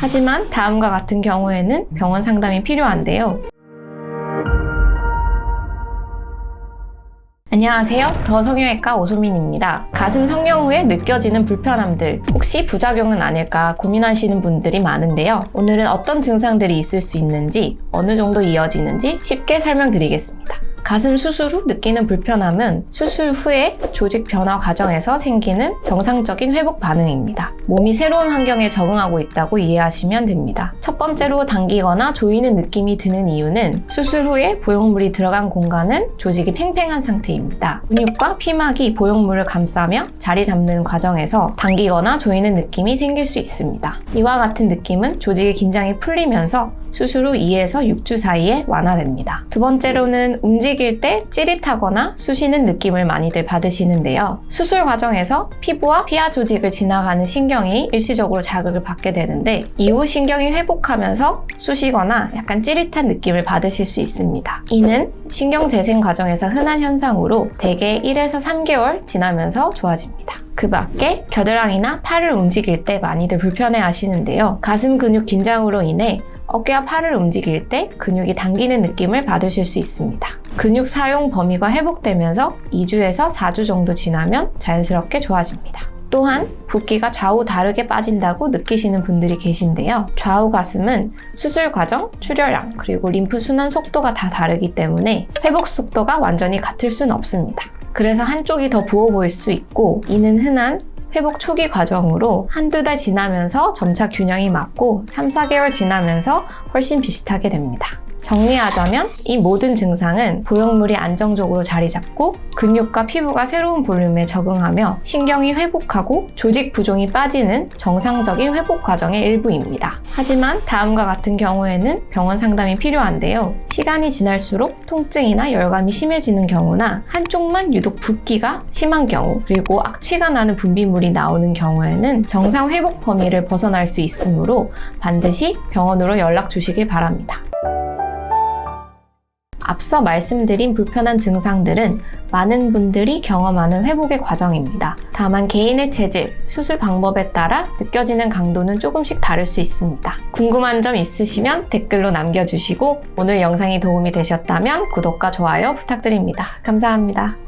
하지만 다음과 같은 경우에는 병원 상담이 필요한데요. 안녕하세요. 더 성형외과 오소민입니다. 가슴 성형 후에 느껴지는 불편함들, 혹시 부작용은 아닐까 고민하시는 분들이 많은데요. 오늘은 어떤 증상들이 있을 수 있는지, 어느 정도 이어지는지 쉽게 설명드리겠습니다. 가슴 수술 후 느끼는 불편함은 수술 후에 조직 변화 과정에서 생기는 정상적인 회복 반응입니다. 몸이 새로운 환경에 적응하고 있다고 이해하시면 됩니다. 첫 번째로 당기거나 조이는 느낌이 드는 이유는 수술 후에 보형물이 들어간 공간은 조직이 팽팽한 상태입니다. 근육과 피막이 보형물을 감싸며 자리 잡는 과정에서 당기거나 조이는 느낌이 생길 수 있습니다. 이와 같은 느낌은 조직의 긴장이 풀리면서 수술 후 2에서 6주 사이에 완화됩니다. 두 번째로는 움직일 때 찌릿하거나 쑤시는 느낌을 많이들 받으시는데요. 수술 과정에서 피부와 피하 조직을 지나가는 신경이 일시적으로 자극을 받게 되는데 이후 신경이 회복하면서 쑤시거나 약간 찌릿한 느낌을 받으실 수 있습니다. 이는 신경 재생 과정에서 흔한 현상으로 대개 1에서 3개월 지나면서 좋아집니다. 그 밖에 겨드랑이나 팔을 움직일 때 많이들 불편해 하시는데요. 가슴 근육 긴장으로 인해 어깨와 팔을 움직일 때 근육이 당기는 느낌을 받으실 수 있습니다. 근육 사용 범위가 회복되면서 2주에서 4주 정도 지나면 자연스럽게 좋아집니다. 또한 붓기가 좌우 다르게 빠진다고 느끼시는 분들이 계신데요. 좌우 가슴은 수술 과정, 출혈량, 그리고 림프 순환 속도가 다 다르기 때문에 회복 속도가 완전히 같을 수는 없습니다. 그래서 한쪽이 더 부어 보일 수 있고 이는 흔한 회복 초기 과정으로 한두 달 지나면서 점차 균형이 맞고 3, 4개월 지나면서 훨씬 비슷하게 됩니다. 정리하자면 이 모든 증상은 보형물이 안정적으로 자리 잡고 근육과 피부가 새로운 볼륨에 적응하며 신경이 회복하고 조직 부종이 빠지는 정상적인 회복 과정의 일부입니다. 하지만 다음과 같은 경우에는 병원 상담이 필요한데요. 시간이 지날수록 통증이나 열감이 심해지는 경우나 한쪽만 유독 붓기가 심한 경우 그리고 악취가 나는 분비물이 나오는 경우에는 정상 회복 범위를 벗어날 수 있으므로 반드시 병원으로 연락 주시길 바랍니다. 앞서 말씀드린 불편한 증상들은 많은 분들이 경험하는 회복의 과정입니다. 다만 개인의 체질, 수술 방법에 따라 느껴지는 강도는 조금씩 다를 수 있습니다. 궁금한 점 있으시면 댓글로 남겨주시고 오늘 영상이 도움이 되셨다면 구독과 좋아요 부탁드립니다. 감사합니다.